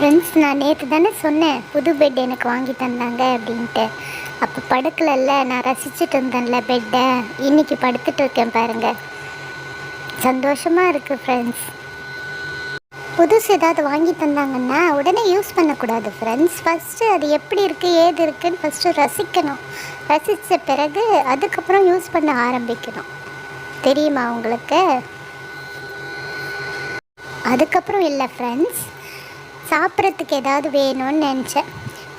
Friends நான் நேற்று தானே சொன்னேன் புது பெட் எனக்கு வாங்கி தந்தாங்க அப்படின்ட்டு. அப்போ படுக்கலல்ல நான் ரசிச்சுட்டு இருந்தேன்ல பெட்டை இன்னைக்கு படுத்துட்டு இருக்கேன் பாருங்க. சந்தோஷமாக இருக்குது ஃப்ரெண்ட்ஸ் புதுசு ஏதாவது வாங்கி தந்தாங்கன்னா உடனே யூஸ் பண்ணக்கூடாது ஃப்ரெண்ட்ஸ் ஃபஸ்ட்டு அது எப்படி இருக்குது ஏது இருக்குதுன்னு ஃபஸ்ட்டு ரசிக்கணும். ரசித்த பிறகு அதுக்கப்புறம் யூஸ் பண்ண ஆரம்பிக்கணும். தெரியுமா உங்களுக்கு? அதுக்கப்புறம் இல்லை ஃப்ரெண்ட்ஸ் சாப்பிட்றதுக்கு ஏதாவது வேணும்னு நினச்சேன்.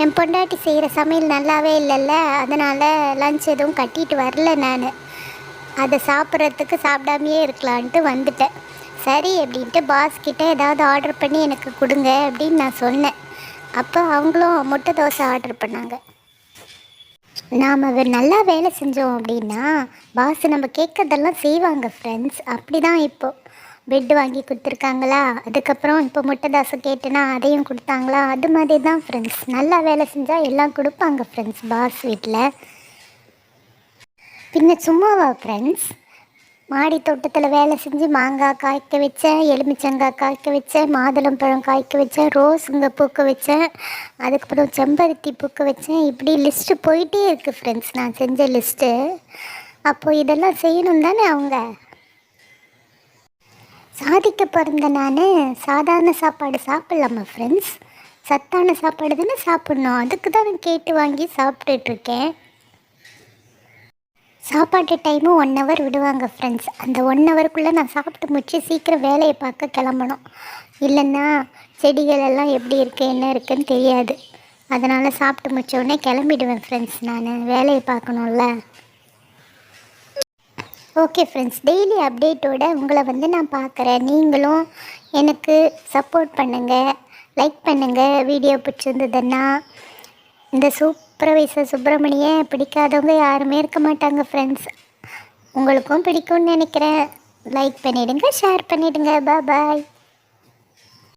என் பொண்டாட்டி செய்கிற சமையல் நல்லாவே இல்லைல்ல அதனால் லஞ்ச் எதுவும் கட்டிட்டு வரல நான். அதை சாப்பிட்றதுக்கு சாப்பிடாமையே இருக்கலான்ட்டு வந்துட்டேன். சரி அப்படின்ட்டு பாஸ் கிட்டே ஏதாவது ஆர்டர் பண்ணி எனக்கு கொடுங்க அப்படின்னு நான் சொன்னேன். அப்போ அவங்களும் முட்டை தோசை ஆர்டர் பண்ணாங்க. நாம் நல்லா வேலை செஞ்சோம் அப்படின்னா பாஸ் நம்ம கேட்கறதெல்லாம் செய்வாங்க ஃப்ரெண்ட்ஸ் அப்படி தான் இப்போது பெட் வாங்கி கொடுத்துருக்காங்களா? அதுக்கப்புறம் இப்போ முட்டை தோசை கேட்டேன்னா அதையும் கொடுத்தாங்களா? அது மாதிரி தான் ஃப்ரெண்ட்ஸ் நல்லா வேலை செஞ்சால் எல்லாம் கொடுப்பாங்க ஃப்ரெண்ட்ஸ் பாஸ் வீட்டில் பின்ன சும்மாவா ஃப்ரெண்ட்ஸ் மாடி தோட்டத்தில் வேலை செஞ்சு மாங்காய் காய்க்க வச்சேன் எலுமிச்சங்காய் காய்க்க வச்சேன் மாதுளம்பழம் காய்க்க வச்சேன் ரோஸுங்க பூக்க வச்சேன் அதுக்கப்புறம் செம்பருத்தி பூக்க வச்சேன். இப்படி லிஸ்ட்டு போயிட்டே இருக்குது ஃப்ரெண்ட்ஸ் நான் செஞ்ச லிஸ்ட்டு அப்போது இதெல்லாம் செய்யணும் தானே அவங்க? சாதிக்க பிறந்த நான் சாதாரண சாப்பாடு சாப்பிட்லாமா ஃப்ரெண்ட்ஸ் சத்தான சாப்பாடு தானே சாப்பிட்ணும். அதுக்கு தான் நான் கேட்டு வாங்கி சாப்பிட்டுட்ருக்கேன். சாப்பாட்டு டைமும் ஒன் ஹவர் விடுவாங்க ஃப்ரெண்ட்ஸ் அந்த ஒன் ஹவருக்குள்ளே நான் சாப்பிட்டு முடிச்சு சீக்கிரம் வேலையை பார்க்க கிளம்பணும். இல்லைன்னா செடிகள் எல்லாம் எப்படி இருக்குது என்ன இருக்குன்னு தெரியாது. அதனால் சாப்பிட்டு முடிச்ச உடனே கிளம்பிடுவேன் ஃப்ரெண்ட்ஸ் நான் வேலையை பார்க்கணும்ல. ஓகே ஃப்ரெண்ட்ஸ் டெய்லி அப்டேட்டோட உங்களை வந்து நான் பார்க்குறேன். நீங்களும் எனக்கு சப்போர்ட் பண்ணுங்கள் லைக் பண்ணுங்கள் வீடியோ பிடிச்சிருந்ததுன்னா இந்த சூப்பர்வைசர் சுப்பிரமணிய பிடிக்காதவங்க யாருமே இருக்க மாட்டாங்க ஃப்ரெண்ட்ஸ் உங்களுக்கும் பிடிக்கும்னு நினைக்கிறேன். லைக் பண்ணிவிடுங்க ஷேர் பண்ணிவிடுங்க பாய்